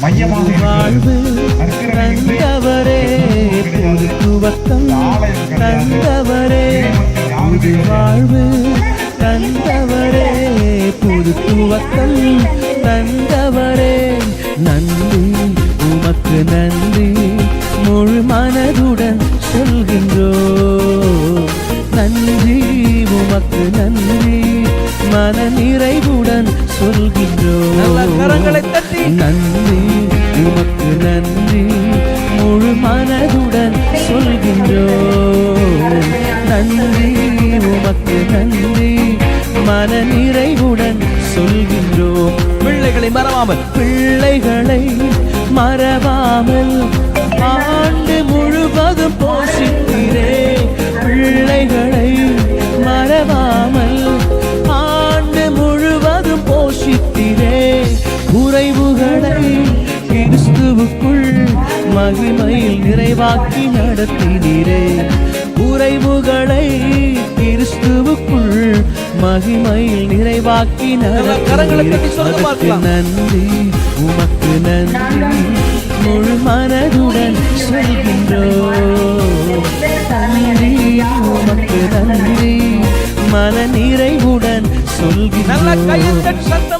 மையமாக தந்தவரே துவக்கம் தந்தவரே புது வாழ்வு தந்தவரே புது துவக்கம் தந்தவரே நன்றி உமக்கு நன்றி முழு மனதுடன் சொல்கின்றோ நன்றி உமக்கு நன்றி. மன நிறைவுடன் சொல்கின்றோ கரங்களை தட்டி. நன்றி உமக்கு நன்றி. முழு மனதுடன் சொல்கின்றோ. நன்றி உமக்கு நன்றி. மன நிறைவுடன் சொல்கின்றோம் பிள்ளைகளை மறவாமல். பிள்ளைகளை மறவாமல் ஆண்டு முழுவதும் போஷிக்கிறே. பிள்ளைகளை குறைவுகளை கிறிஸ்துவுக்குள் மகிமையில் நிறைவாக்கி நடத்தினீரே. குறைவுகளை கிறிஸ்துவுக்குள் மகிமையில் நிறைவாக்கி பார்க்கலாம். நன்றி உமக்கு நன்றி. முழு மனதுடன் சொல்கின்றோம். நன்றி உமக்கு நன்றி மன நிறைவுடன் சொல்கின்றோம்.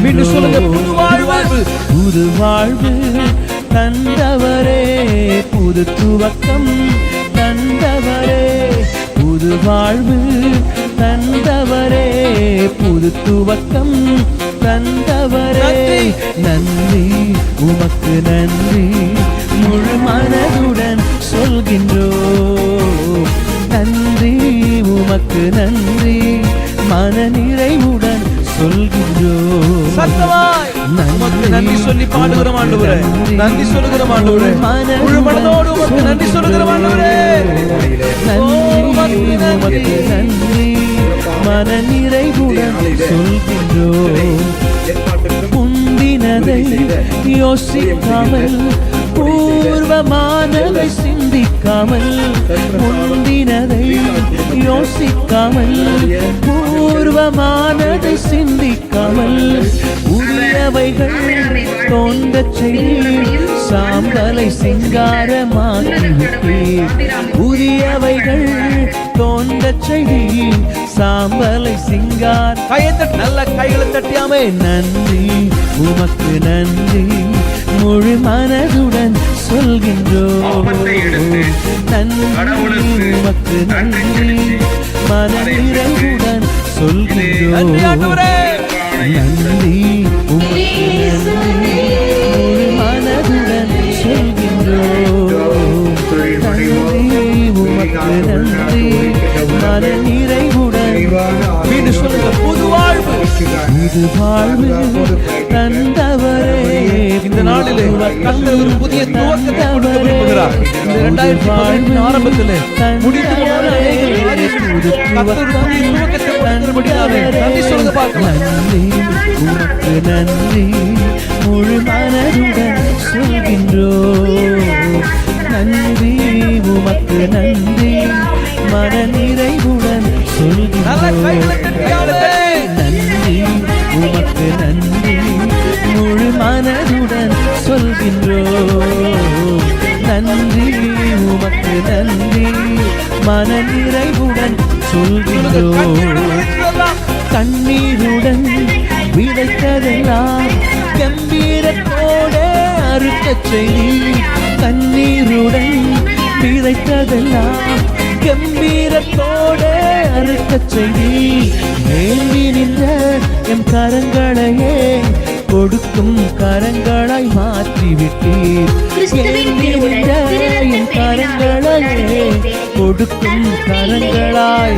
மீண்டும் சொல்லுங்க புது வாழ்வு. புது வாழ்வு. தந்தவரே புது துவக்கம். தந்தவரே புது வாழ்வு. தந்தவரே புது துவக்கம். தந்தவரே. நன்றி. உமக்கு நன்றி. முழு மனதுடன் சொல்கின்றோ. நன்றி. உமக்கு நன்றி. மன நிறைவுடன் சொல்கின்றோ நன்றி சொல்லி பாடுகிறோம் ஆண்டவரே. நன்றி. சொல்லுகிறோம் ஆண்டவரே. முழு மனதோடு உமக்கு நன்றி சொல்லுகிறோம் ஆண்டவரே. நன்றி. உமக்கு நன்றி. மன நிறைவுடன் சொல்கின்றோம். முந்தினதை யோசிக்காமல் பூர்வமானதை சிந்திக்காமல் முந்தினதை யோசிக்காமல் பூர்வமானதை சிந்திக்காமல் உரியவைகள் தோன்றச் செய்து சாம்பலை சிங்காரமாக்கிவிட்டீர் உரியவைகள் தோன்றச் செய்து சாம்பலை சிங்கார. கையை தட்டி நல்ல கைகளை தட்டியாமே நன்றி உமக்கு நன்றி. முழு மனதுடன் சொல்கின்றோம். நன்றி உமக்கு நன்றி மன நிறைவுடன் நன்றி சொல்கின்றோம். நன்றி இது வாழ்வு. தந்தவரே இந்த நாளிலே கர்த்தர் ஒரு புதிய துவக்கத்தை கொடுக்க விரும்புகிறார் இந்த இரண்டாயிரத்தி பதினெட்டு ஆரம்பத்திலே முடிந்து போன அநேக காரியங்கள் கர்த்தர் ஒரு புதிய துவக்கத்தை கொடுக்கிறபடியாலே நன்றி சொல்லுங்க பார்க்கலாம். நன்றி உனக்கு நன்றி. முழு மனதுடன் சொல்கின்றோ. நன்றி உமக்கு நன்றி. மன நிறைவுடன் நல்ல உமக்கு நன்றி. முழு மனதுடன் சொல்கின்றோம் நன்றி உமக்கு நன்றி. மன நிறைவுடன் சொல்கின்றோம் கண்ணீருடன் விதைத்ததெல்லாம் கம்பீரத்தோட அறுக்கச் செய்தி. கண்ணீருடன் விதைத்ததெல்லாம் கம்பீரத்தோட அறுக்கச் செய்தி. வேண்டி நின்ற எம் கரங்களையே கொடுக்கும் கரங்களாய் மாற்றி விட்டீர் வேண்டி நின்ற எம் கரங்களையே கொடுக்கும் கரங்களாய்.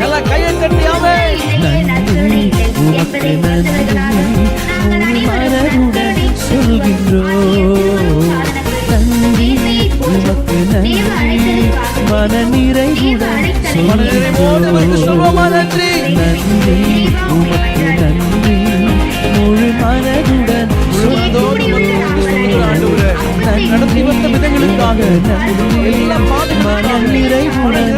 நன்றி உமக்கு நன்றி. மனதுடன் சொல்கின்றோம். மன நிறைவுடன் நன்றி? உமக்கு நன்றி முழு மனதுடன் நடத்தி வந்த விதங்களுக்காக நிறைவுடன்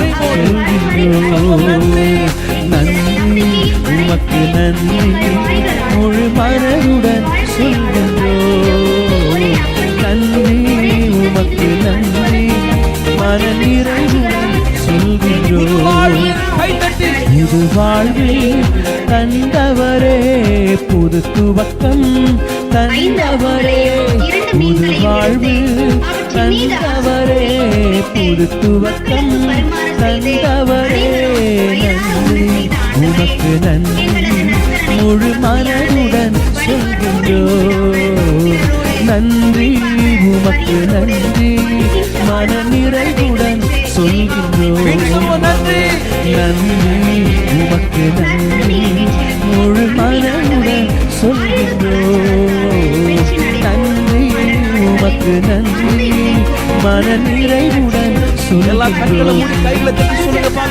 நன்றி உமக்கு நன்றி முழு மனதுடன் நன்றி மன நிறைவுடன் சொல்கின்றோம் இது வாழ்வில் தந்தவரே புது துவக்கம் தந்தவரே. புது வாழ்வில் தந்தவரே புது துவக்கம் தந்தவரே. நன்றி. உமக்கு நன்றி. முழு மனதுடன் சொல்கின்றோம். நன்றி. உமக்கு நன்றி. மன நிறைவுடன் சொல்கின்றோம். நன்றி. நன்றி உமக்கு நன்றி. முழு மனதுடன் சொல்கின்றோம். நன்றி. உமக்கு நன்றி. மன நிறைவுடன் சொல்கின்றோம்.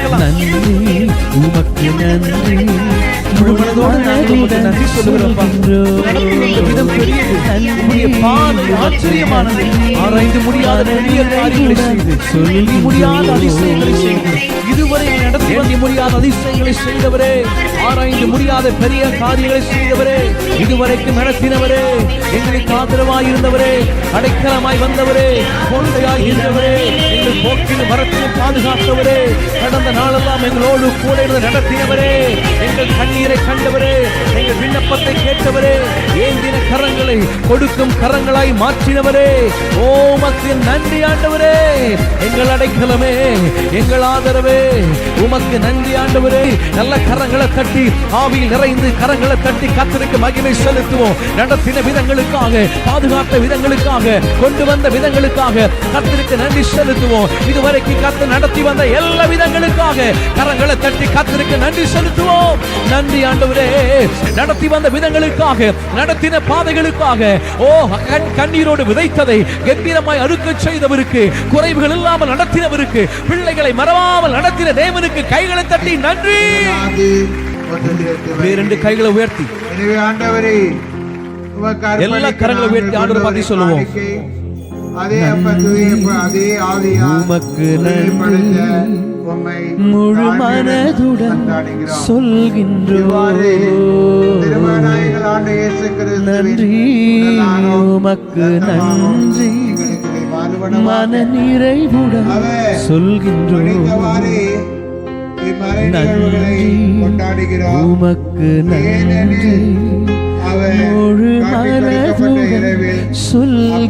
நன்றி. உமக்கு நன்றி. முழு நாங்கள் உமக்கு நன்றி சொல்லுகிறோம் உம்முடைய பாதை ஆச்சரியமானது. ஆராய்ந்து முடியாத பெரிய காரியங்களை செய்து சொல்லி முடியாத அதிசயங்களை செய்து இதுவரை நடத்தி முடியாத அதிசயங்களை செய்தவரே ஆராய்ந்து முடியாத பெரிய காரியங்களை செய்தவரே இதுவரைக்கும் நடத்தினவரே எங்களுக்கு ஆதரவாய் இருந்தவரே அடைக்கலமாய் வந்தவரே கொள்கையாய் இருந்தவரே எங்கள் போக்கில் மரத்தில் பாதுகாத்தவரே. கடந்த நாளெல்லாம் எங்களோடு கூட இருந்து நடத்தினவரே. எங்கள் கண்ணீரை கண்டவரே. எங்கள் விண்ணப்பத்தை கேட்டவரே. ஏந்தின கரங்களை கொடுக்கும் கரங்களாய் மாற்றினவரே. ஓமக்கு நன்றி ஆண்டவரே. எங்கள் அடைக்கலமே எங்கள் ஆதரவே. உமக்கு நன்றி ஆண்டவரே. நல்ல கரங்களை தட்டி ஆவியில் நிறைந்து கரங்களை தட்டி கத்தருக்கு மகிமை செலுத்துவோம். நடத்தின விதங்களுக்காக பாதுகாத்த விதங்களுக்காக கொண்டு வந்த விதங்களுக்காக கத்தருக்கு நன்றி செலுத்துவோம். இதுவரைக்கும் கத்து நடத்தி வந்த எல்லா விதங்களுக்காக கரங்களை தட்டி கத்தருக்கு நன்றி செலுத்துவோம். நன்றி ஆண்டவரே. நடத்தி வந்த விதங்களுக்காக நடத்தின பாதைகளுக்காக ஓ கண் கண்ணீரோடு விதைத்ததை கம்பீரமாய் அறுக்க செய்தவருக்கு குறைவுகள் இல்லாமல் நடத்தினவருக்கு பிள்ளைகளை மறவாமல் நடத்தின தேவனுக்கு கைகளை தட்டி நன்றி. ஆதி ஒன்றிலிருந்து அப்படியே ரெண்டு கைகளை உயர்த்தி. எனவே ஆண்டவரே எல்லா கரங்களை உயர்த்தி ஆண்டவரை பார்த்து சொல்லுவோம். அதே அப்பத்துவே அதே ஆவியா உமக்கு. படைத்த உம்மை முழு மனதுடன் சொல்கின்றோம். திருமணாயங்கள் ஆண்டு இயேசு கிறிஸ்துவின் நன்றி. உமக்கு நன்றி. மன நிறைவுடன் சொல்கின்றோம். நன்றி. உமக்கு நன்றி. முழு மனதுடன் சொல்கின்றோம்.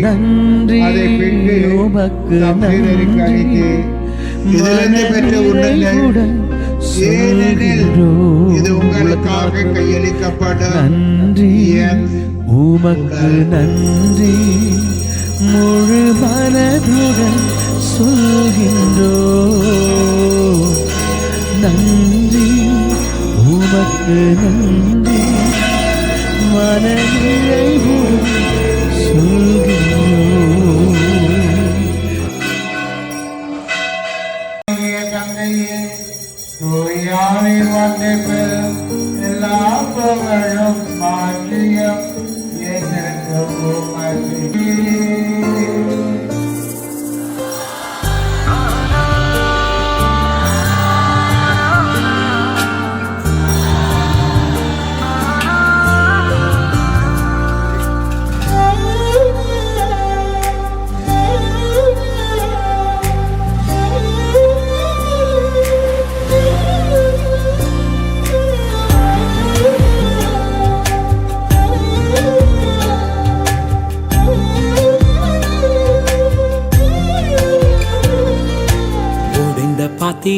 நன்றி உமக்கு நன்றி. இதிலிருந்து பெற்ற மனநிறைவுடன் ஏனெனில் இது சொல்கின்றோம் உங்களுக்காக கையளிக்கப்படும். நன்றி. உமக்கு நன்றி. முழு மனதுடன் சொல்கின்றோ உமக்கு நன்றி. மனநிறைவுடன்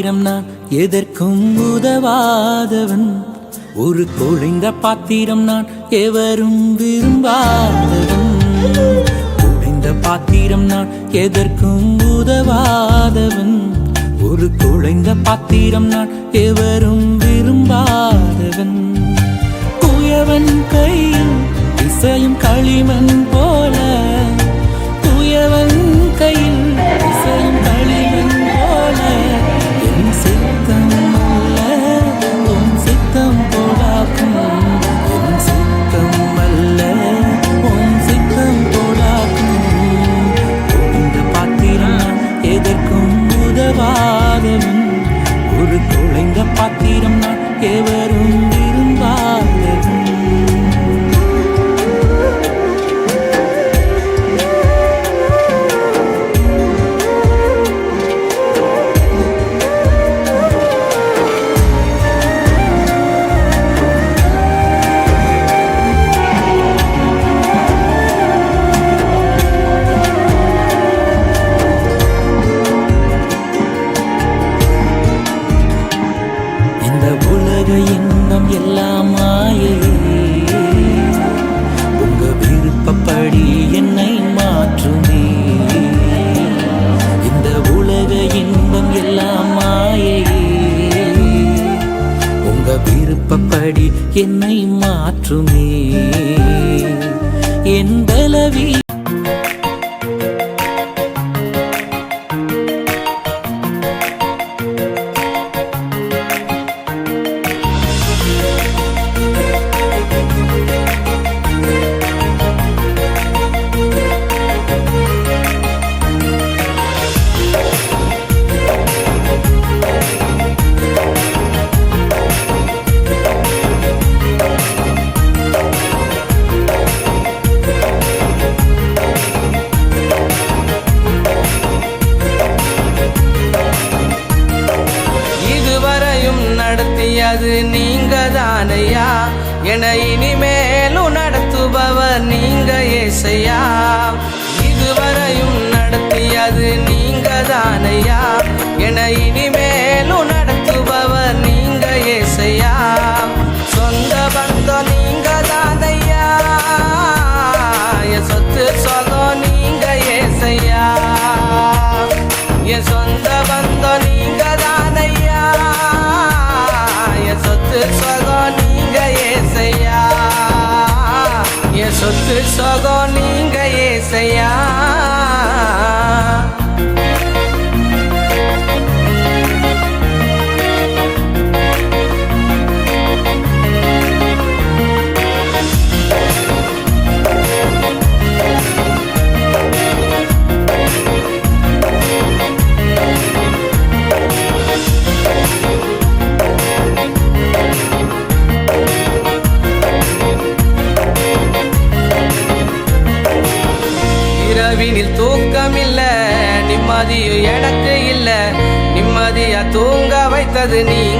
பாத்திரம் நான் எதற்கும் உதவாதவன். ஒரு குழைந்த பாத்திரம் நான் எவரும் விரும்பாதவன். உடைந்த பாத்திரம் நான் எதற்கும் உதவாதவன். ஒரு குழைந்த பாத்திரம் நான் எவரும் விரும்பாதவன். குயவன் கையில் இசையும் களிமண் போல. குயவன் கையில் என்னை மாற்றுமே? say நிம்மதியும் எனக்கு இல்ல. நிம்மதியா தூங்க வைத்தது நீ.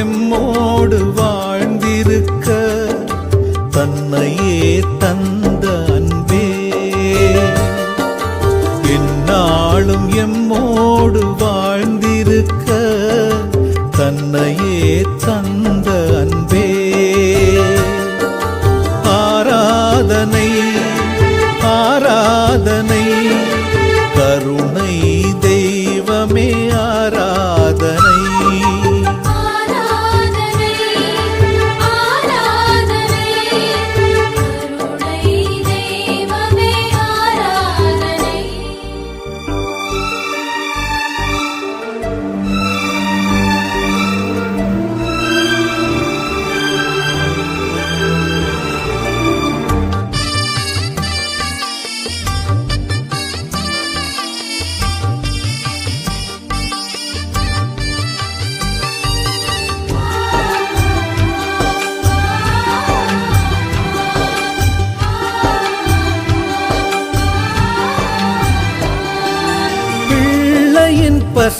எம்மோடு வாழ்ந்திருக்க தன்னையே தந்த அன்பே. என்னாலும் எம்மோடு வாழ்ந்திருக்க தன்னையே தந்த அன்பே. ஆராதனை ஆராதனை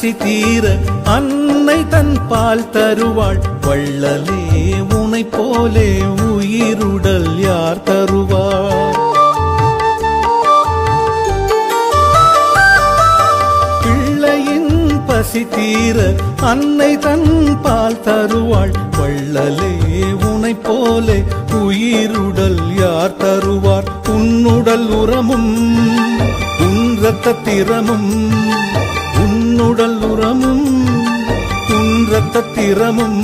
பசி தீர அன்னை தன் பால் தருவாள். வள்ளலே உனை போலே உயிருடல் யார் தருவாள்? பிள்ளையின் பசி தீர அன்னை தன் பால் தருவாள். வள்ளலே உனை போலே உயிருடல் யார் தருவார்? உன்னுடல் உரமும் உன் ரத்த திறமும் உன்னுடல் உரமும் உன் ரத்த திறமும்.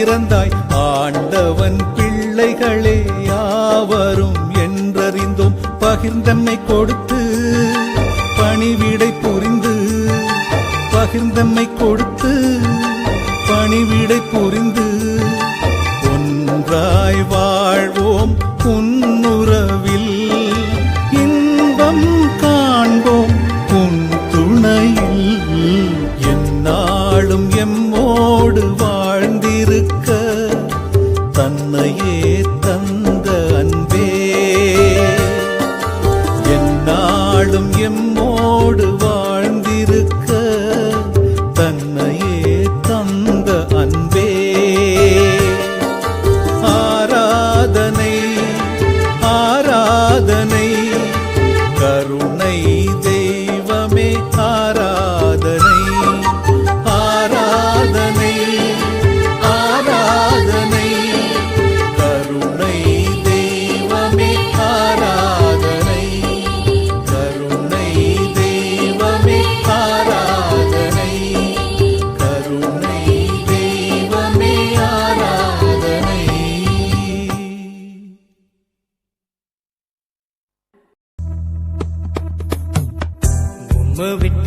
பிறந்தாய் ஆண்டவன் பிள்ளைகளே யாவரும் என்றறிந்தோம் பகிர்ந்தம்மை கொடுத்து பணிவிடை புரிந்து பகிர்ந்தம்மை கொடுத்து பணிவிடை புரிந்து ஒன்றாய் வாழ்வோம் உன்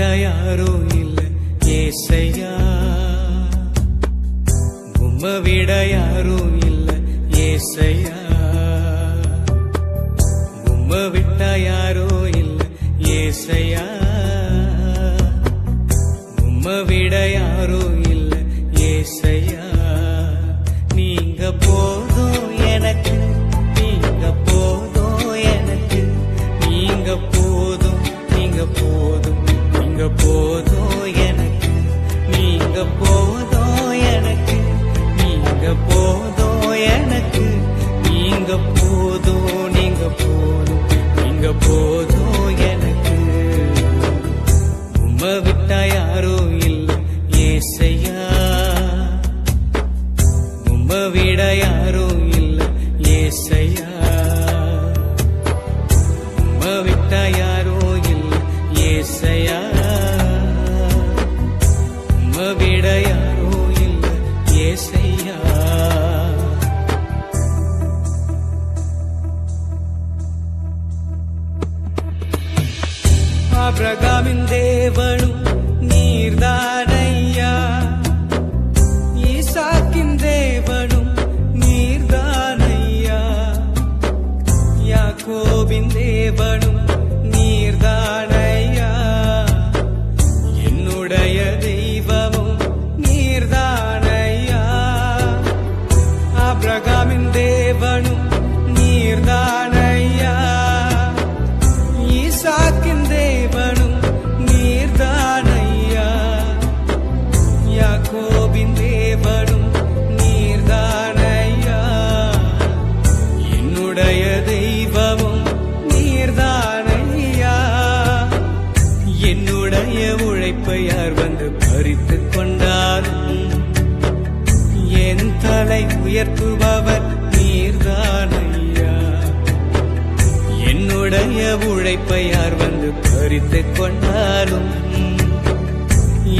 காட்ட யாரோ இல்லை ஏசையா. உம்ம விட யாரோ இல்லை ஏசையா. உம்ம விட்ட யாரோ இல்லை ஏசையா. நீங்க போதும் எனக்கு நீங்க போதோ எனக்கு நீங்க போதோ எனக்கு நீங்க போதோ நீங்க போதோ. உயர்த்துபவர் நீர்தானையா என்னுடைய உழைப்பை யார் வந்து பறித்து கொண்டாலும்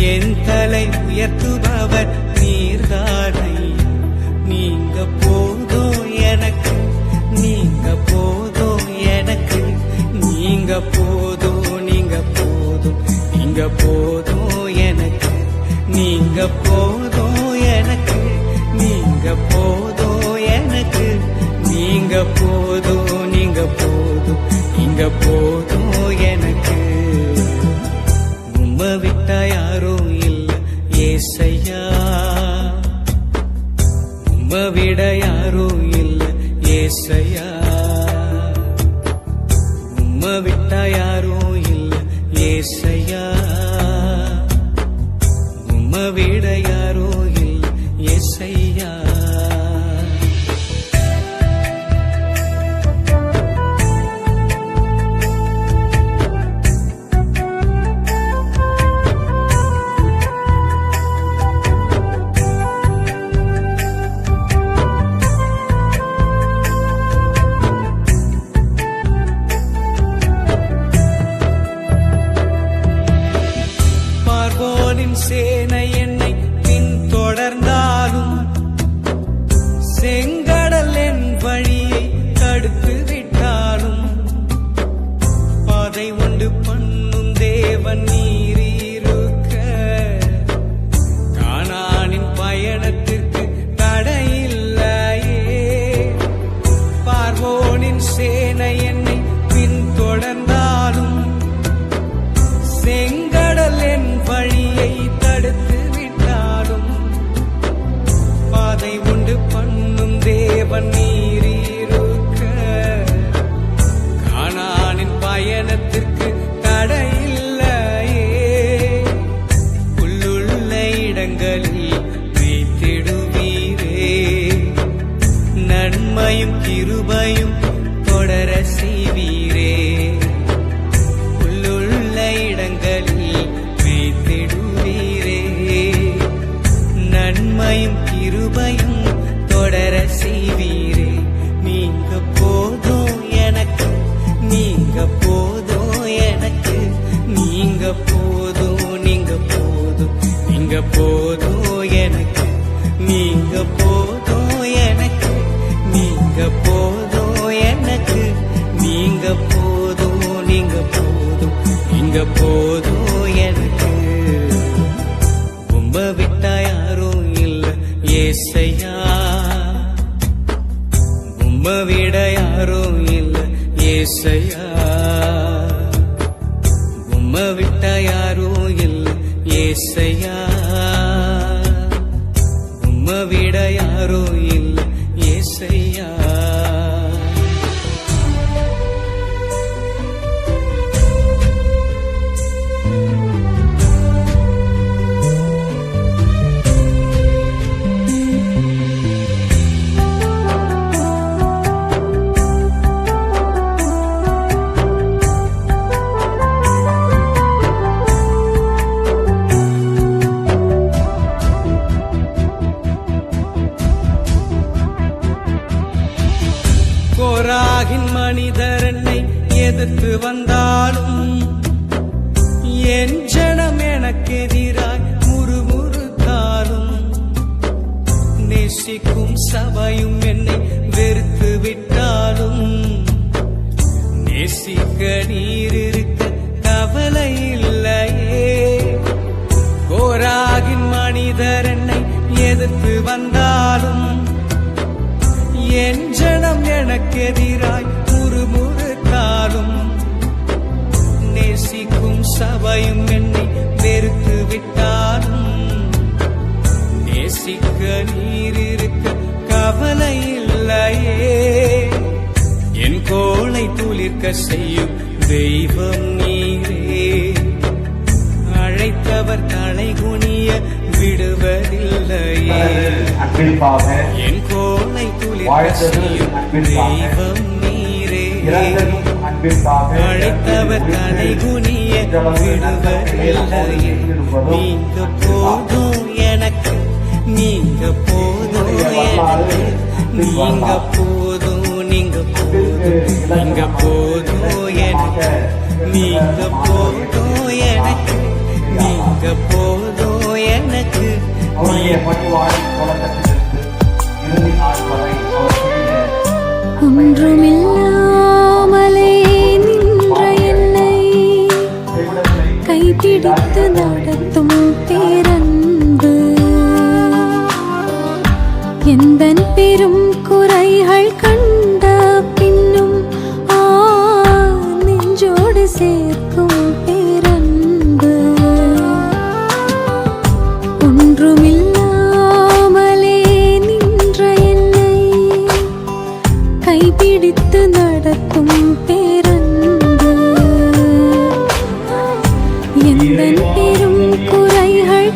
என் தலை உயர்த்துபவர் நீர்தானை நீங்க போதும் எனக்கு நீங்க போதும் எனக்கு நீங்க போதும் நீங்க போதும் நீங்க போதும் எனக்கு நீங்க போதும் நீங்க போதும் எனக்கு? நீங்க போதும் நீங்க போதும் நீங்க போதும் எனக்கு. உம்ம விட்டா யாரும் இல்ல ஏசையா. உம்ம விட யாரும் இல்ல ஏசையா. இடங்களில் வைத்திடுவீரே. நன்மையும் கிருபையும் தொடர செய்வீர். உம்ம விட்ட யாரும் இல்ல ஏசையா? உம்ம விட யாரும் இல்ல ஏசையா? எதிர்த்து வந்தாலும் என் ஜனம் எனக்கு எதிராய் முறுமுறுத்தாலும் நேசிக்கும் சபையும் என்னை வெறுத்து விட்டாலும் நேசிக்க நீர் இருக்க கவலை இல்லையே. கோராகின் மனிதர் என்னை எதிர்த்து வந்தாலும் என் ஜனம் எனக்கு முறுமுறுத்தாலும் நேசிக்கும் சபையும் என்னை வெறுத்து விட்டாலும். நேசிக்க நீர் இருக்க கவலை இல்லையே. என் கோளை துளிர்க்க செய்யும் தெய்வம் நீரே. அழைத்தவர் தலை குனிய விடுவதில்லையே. என் கோளை துளிர்க்க செய்யும். தெய்வம் அழைத்தவர் தலை குனிய விடுவதில்லையே நீங்க போதும் எனக்கு நீங்க போதும் எனக்கு. நீங்க போதும் நீங்க போதும் நீங்க போதும் எனக்கு. நீங்க போதும் எனக்கு நீங்க போதும் எனக்கு ஒன்றுமில்லா பிடித்து நடத்தும் பேரன்பு. எந்த பெரும் குறைகள் கண்ட பின்னும் ஆ நெஞ்சோடு சேர்க்கும் பேரன்பு. ஒன்றுமில்லாமலே நின்ற என்னை கைப்பிடித்து நடத்தும் பேரன்பு எந்தன் பெரும் குறைகள்